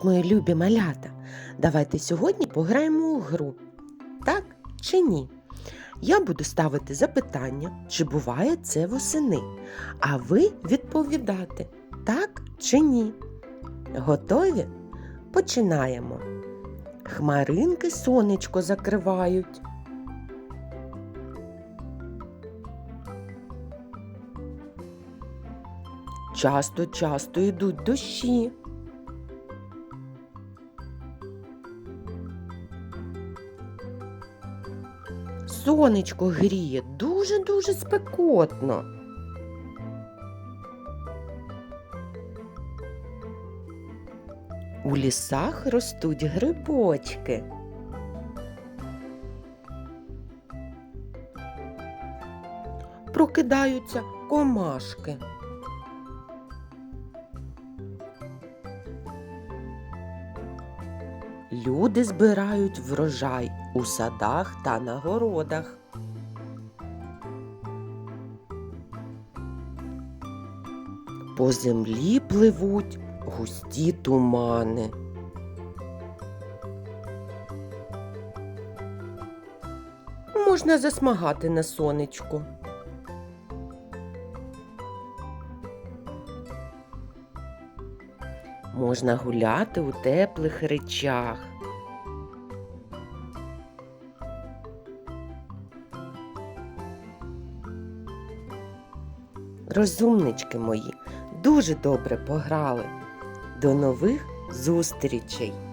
Привіт, мої любі малята! Давайте сьогодні пограємо у гру. Так чи ні? Я буду ставити запитання, чи буває це восени, а ви відповідати так чи ні. Готові? Починаємо. Хмаринки сонечко закривають. Часто часто йдуть дощі. Сонечко гріє дуже-дуже спекотно. У лісах ростуть грибочки. Прокидаються комашки. Люди збирають врожай у садах та на городах. По землі пливуть густі тумани. Можна засмагати на сонечку. Можна гуляти у теплих речах. Розумнички мої, дуже добре пограли. До нових зустрічей!